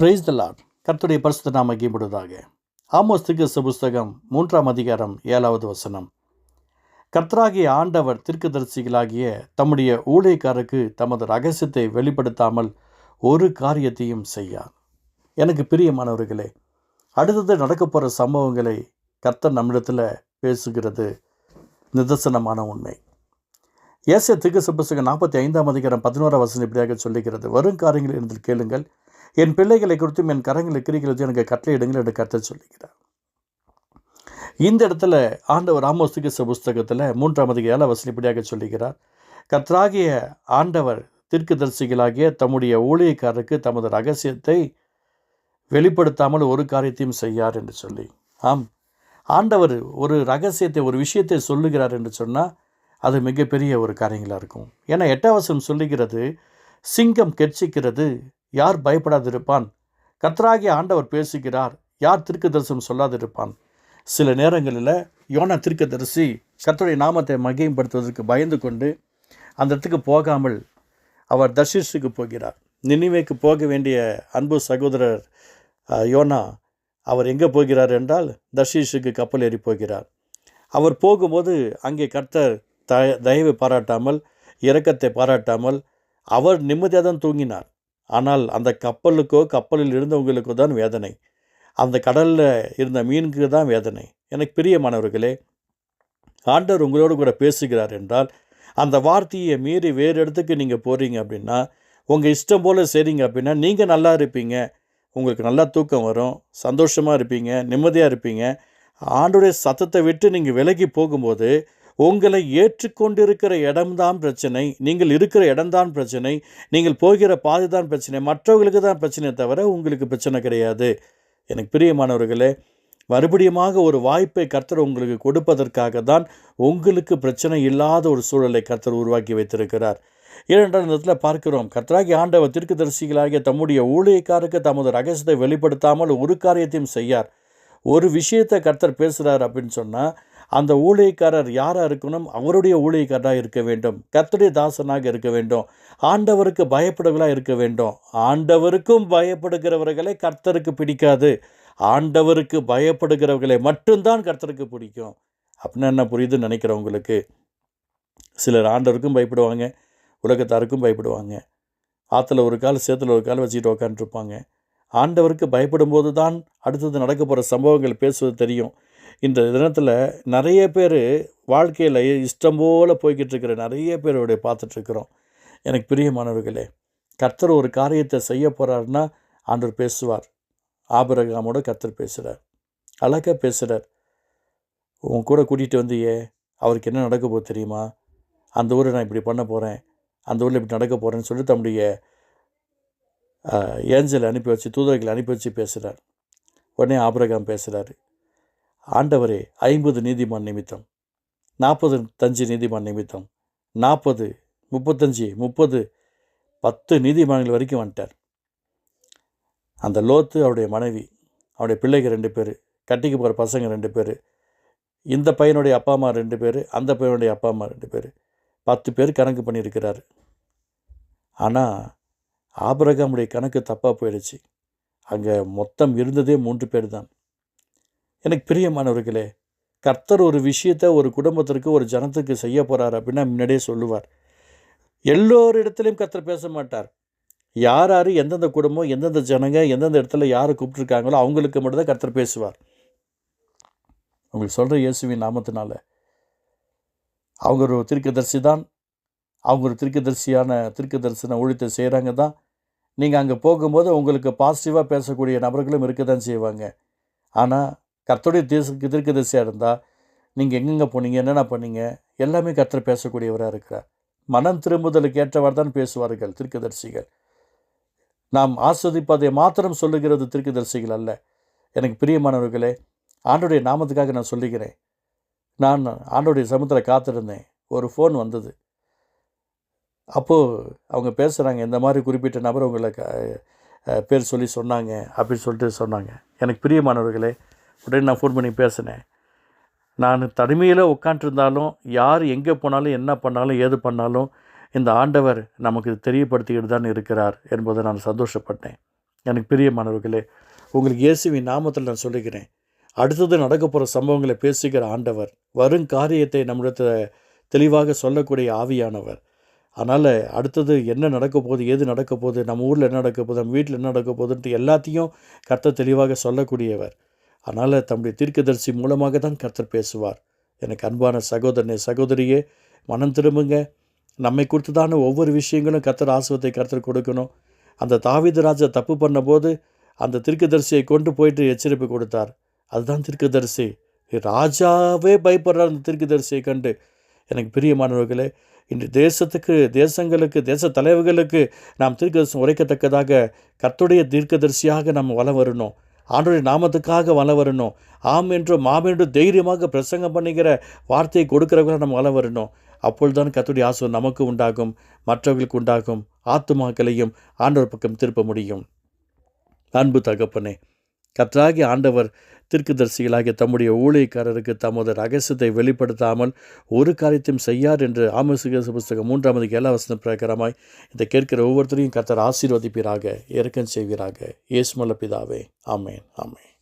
Praise the Lord பரிசுத்த நாம கீப்படுவதாக Amos திகச புஸ்தகம் மூன்றாம் அதிகாரம் ஏழாவது வசனம். கர்த்தராகிய ஆண்டவர் தீர்க்கதரிசிகளாகிய தம்முடைய ஊழியக்காரருக்கு தமது ரகசியத்தை வெளிப்படுத்தாமல் ஒரு காரியத்தையும் செய்யார். எனக்கு பிரியமானவர்களே அடுத்தது நடக்க போகிற சம்பவங்களை கர்த்தர் நம்மிடத்தில் பேசுகிறது நிதர்சனமான உண்மை. ஏசிய திகச புஸ்தகம் நாற்பத்தி ஐந்தாம் அதிகாரம் பதினோராம் வசனம் இப்படியாக சொல்லுகிறது. வரும் காரியங்கள் என்று கேளுங்கள். என் பிள்ளைகளை குறித்தும் என் கரங்களை கிரிக்கிறது எனக்கு கட்டளையிடுங்கள் என்று கற்று சொல்லுகிறார். இந்த இடத்துல ஆண்டவர் ஆமோஸ்திக புஸ்தகத்தில் மூன்றாம் அதிக ஏழை வசனிப்படியாக சொல்லுகிறார். கத்ராகிய ஆண்டவர் தீர்க்கதரிசிகளாகிய தம்முடைய ஊழியக்காரருக்கு தமது ரகசியத்தை வெளிப்படுத்தாமல் ஒரு காரியத்தையும் செய்யார் என்று சொல்லி. ஆம். ஆண்டவர் ஒரு ரகசியத்தை ஒரு விஷயத்தை சொல்லுகிறார் என்று சொன்னால் அது மிகப்பெரிய ஒரு காரியங்களாக இருக்கும். ஏன்னா எட்டாவசம் சொல்லுகிறது சிங்கம் கெர்ச்சிக்கிறது யார் பயப்படாதிருப்பான்? கத்தராகிய ஆண்டவர் பேசுகிறார் யார் திருக்கு தரிசனம் சொல்லாதிருப்பான்? சில நேரங்களில் யோனா தரிசி கத்தருடைய நாமத்தை மகிமைப்படுத்துவதற்கு பயந்து கொண்டு அந்த இடத்துக்கு போகாமல் அவர் தர்ஷிஷுக்கு போகிறார். நினைவேக்கு போக வேண்டிய அன்பு சகோதரர் யோனா அவர் எங்கே போகிறார் என்றால் தர்ஷிஷுக்கு கப்பல் ஏறி போகிறார். அவர் போகும்போது அங்கே கர்த்தர் த தயவை பாராட்டாமல் இரக்கத்தை பாராட்டாமல் அவர் நிம்மதியாக தான் தூங்கினார். ஆனால் அந்த கப்பலுக்கோ கப்பலில் இருந்தவங்களுக்கோ தான் வேதனை. அந்த கடலில் இருந்த மீனுக்கு தான் வேதனை. எனக்கு பிரியமானவர்களே ஆண்டவர் உங்களோடு கூட பேசுகிறார் என்றால் அந்த வார்த்தையை மீறி வேறு இடத்துக்கு நீங்கள் போகிறீங்க அப்படின்னா உங்கள் இஷ்டம் போல் செய்கிறீங்க அப்படின்னா நீங்கள் நல்லா இருப்பீங்க. உங்களுக்கு நல்லா தூக்கம் வரும் சந்தோஷமாக இருப்பீங்க நிம்மதியாக இருப்பீங்க. ஆண்டுடைய சத்தத்தை விட்டு நீங்கள் விலகி போகும்போது உங்களை ஏற்றுக்கொண்டிருக்கிற இடம்தான் பிரச்சனை நீங்கள் இருக்கிற இடம்தான் பிரச்சனை நீங்கள் போகிற பாதை தான் பிரச்சனை மற்றவர்களுக்கு தான் பிரச்சனை தவிர உங்களுக்கு பிரச்சனை கிடையாது. எனக்கு பிரியமானவர்களே மறுபடியுமாக ஒரு வாய்ப்பை கர்த்தர் உங்களுக்கு கொடுப்பதற்காக தான் உங்களுக்கு பிரச்சனை இல்லாத ஒரு சூழலை கர்த்தர் உருவாக்கி வைத்திருக்கிறார். இரண்டாம் இடத்துல பார்க்கிறோம் கர்த்தராகி ஆண்டவர் தீர்க்கதரிசிகளாகிய தம்முடைய ஊழியக்காருக்கு தமது ரகசியத்தை வெளிப்படுத்தாமல் ஒரு காரியத்தையும் செய்யார். ஒரு விஷயத்தை கர்த்தர் பேசுகிறார் அப்படின்னு சொன்னால் அந்த ஊழியக்காரர் யாராக இருக்கணும்? அவருடைய ஊழியக்காரராக இருக்க வேண்டும். கர்த்தருடைய தாசனாக இருக்க வேண்டும். ஆண்டவருக்கு பயப்படுகளாக இருக்க வேண்டும். ஆண்டவருக்கும் பயப்படுகிறவர்களை கர்த்தருக்கு பிடிக்காது. ஆண்டவருக்கு பயப்படுகிறவர்களை மட்டும்தான் கர்த்தருக்கு பிடிக்கும். அப்படின்னு என்ன புரியுதுன்னு நினைக்கிறவங்களுக்கு சிலர் ஆண்டவருக்கும் பயப்படுவாங்க உலகத்தாருக்கும் பயப்படுவாங்க. ஆற்றுல ஒரு கால் சேத்துல ஒரு கால் வச்சுக்கிட்டு உக்காந்துருப்பாங்க. ஆண்டவருக்கு பயப்படும் போது தான் அடுத்தது நடக்க போகிற சம்பவங்கள் பேசுவது தெரியும். இந்த தினத்தில் நிறைய பேர் வாழ்க்கையில் இஷ்டம் போல் போய்கிட்டு இருக்கிற நிறைய பேருடைய பார்த்துட்ருக்குறோம் எனக்கு பிரியமானவர்களே கர்த்தர் ஒரு காரியத்தை செய்ய போகிறாருன்னா ஆண்டவர் பேசுவார். ஆபிரகாமோட கர்த்தர் பேசுகிறார் அழகாக பேசுகிறார் உன் கூட கூட்டிகிட்டு வந்தியே அவருக்கு என்ன நடக்க போகுது தெரியுமா? அந்த ஊரை நான் இப்படி பண்ண போகிறேன் அந்த ஊரில் இப்படி நடக்க போகிறேன்னு சொல்லி தம்முடைய ஏஞ்சல் அனுப்பி வச்சு தூதர்களை அனுப்பி வச்சு பேசுகிறார் உடனே ஆபிரகாம் பேசுகிறாரு ஆண்டவரே ஐம்பது நீதிமான் நிமித்தம். நாற்பது தஞ்சு நீதிமான் நிமித்தம். நாற்பது முப்பத்தஞ்சு முப்பது பத்து நீதிமான்கள் வரைக்கும் வந்துட்டார். அந்த லோத்து அவருடைய மனைவி அவருடைய பிள்ளைங்க ரெண்டு பேர் கட்டிக்கு போகிற பசங்க ரெண்டு பேர் இந்த பையனுடைய அப்பா அம்மா ரெண்டு பேர் அந்த பையனுடைய அப்பா அம்மா ரெண்டு பேர் பத்து பேர் கணக்கு பண்ணியிருக்கிறாரு. ஆனால் ஆபரகமுடைய கணக்கு தப்பாக போயிடுச்சு. அங்கே மொத்தம் இருந்ததே மூன்று பேர் தான். எனக்கு பிரியமானவர்களே கர்த்தர் ஒரு விஷயத்தை ஒரு குடும்பத்திற்கு ஒரு ஜனத்துக்கு செய்ய போகிறார் அப்படின்னா முன்னாடியே சொல்லுவார். எல்லோரிடத்துலையும் கர்த்தர் பேச மாட்டார். யார் யார் எந்தெந்த குடும்பம் எந்தெந்த ஜனங்க எந்தெந்த இடத்துல யாரை கூப்பிட்ருக்காங்களோ அவங்களுக்கு மட்டும்தான் கர்த்தர் பேசுவார். உங்களுக்கு சொல்கிற இயேசுவின் நாமத்தினால. அவங்க ஒரு திருக்கதர்சி தான். அவங்க ஒரு திருக்கதர்சியான தீர்க்கதரிசன ஊழியத்தை செய்கிறாங்க தான். நீங்கள் அங்கே போகும்போது உங்களுக்கு பாசிட்டிவாக பேசக்கூடிய நபர்களும் இருக்க தான் செய்வாங்க. ஆனால் கர்த்தருடைய தேச தீர்க்கதரிசியாக இருந்தால் நீங்கள் எங்கெங்கே போனீங்க என்னென்ன பண்ணீங்க எல்லாமே கர்த்தர் பேசக்கூடியவராக இருக்கிறார். மனம் திரும்புதலுக்கு ஏற்றவாறு தான் பேசுவார்கள் தீர்க்கதரிசிகள். நாம் ஆஸ்வதிப்பதை மாத்திரம் சொல்லுகிறது தீர்க்கதரிசிகள் அல்ல. எனக்கு பிரியமானவர்களே ஆண்டுடைய நாமத்துக்காக நான் சொல்லுகிறேன். நான் ஆண்டோடைய சமுத்திரம் காத்திருந்தேன். ஒரு ஃபோன் வந்தது. அப்போது அவங்க பேசுகிறாங்க இந்த மாதிரி குறிப்பிட்ட நபர் உங்களை க- பேர் சொல்லி சொன்னாங்க அப்படின்னு சொல்லிட்டு சொன்னாங்க. எனக்கு பிரியமானவர்களே உடனே நான் ஃபோன் பண்ணி பேசினேன். நான் தனிமையில் உட்காந்துருந்தாலும் யார் எங்கே போனாலும் என்ன பண்ணாலும் ஏது பண்ணாலும் இந்த ஆண்டவர் நமக்கு தெரியப்படுத்திக்கிட்டு தான் இருக்கிறார் என்பதை நான் சந்தோஷப்பட்டேன். எனக்கு பிரியமானவர்களே உங்களுக்கு இயேசுவின் நாமத்தில் நான் சொல்லுகிறேன் அடுத்தது நடக்க போகிற சம்பவங்களை பேசுகிற ஆண்டவர் வரும் காரியத்தை நம்மிடத்தில் தெளிவாக சொல்லக்கூடிய ஆவியானவர். அதனால் அடுத்தது என்ன நடக்க போகுது ஏது நடக்க போகுது நம்ம ஊரில் என்ன நடக்க போகுது நம்ம வீட்டில் என்ன நடக்க போகுதுன்ட்டு எல்லாத்தையும் கர்த்த தெளிவாக சொல்லக்கூடியவர். அதனால் தம்முடைய தீர்க்கதரிசி மூலமாக தான் கர்த்தர் பேசுவார். எனக்கு அன்பான சகோதரனே சகோதரியே மனம் திரும்புங்க. நம்மை குறித்துதான ஒவ்வொரு விஷயங்களும் கர்த்தர் ஆசுவத்தை கர்த்தர் கொடுக்கணும். அந்த தாவித ராஜா தப்பு பண்ணபோது அந்த தீர்க்கதரிசியை கொண்டு போயிட்டு எச்சரிப்பு கொடுத்தார். அதுதான் தீர்க்கதரிசி. ராஜாவே பயப்படுறார் அந்த தீர்க்கதரிசியை கண்டு. எனக்கு பிரியமானவர்களே இன்று தேசத்துக்கு தேசங்களுக்கு தேச தலைவர்களுக்கு நாம் தீர்க்கதரிசனம் உரைக்கத்தக்கதாக கர்த்துடைய தீர்க்கதரிசியாக நம்ம வலம் வரணும். ஆண்டோடைய நாமத்துக்காக வல வரணும் ஆம் என்றும் மாம் என்றும் தைரியமாக பிரசங்கம் பண்ணுகிற வார்த்தையை கொடுக்கிறவங்கள நம்ம வலம் வரணும் அப்பொழுதுதான் கத்துடைய ஆசை நமக்கு உண்டாகும் மற்றவர்களுக்கு உண்டாகும் ஆத்துமாக்களையும் ஆண்டவர் பக்கம் திருப்ப முடியும். அன்பு தகப்பனே கற்றாகி ஆண்டவர் தீர்க்கதரிசிகளாகிய தம்முடைய ஊழியக்காரருக்கு தமது ரகசியத்தை வெளிப்படுத்தாமல் ஒரு காரியத்தையும் செய்யார் என்று ஆமசுக புஸ்தகம் மூன்றாவது ஏழா வசன பிரகாரமாய் இதை கேட்கிற ஒவ்வொருத்தரையும் கர்த்தர் ஆசீர்வதிப்பீராக இறக்கம் செய்வீராக. ஏசுமல்ல பிதாவே. ஆமேன் ஆமேன்.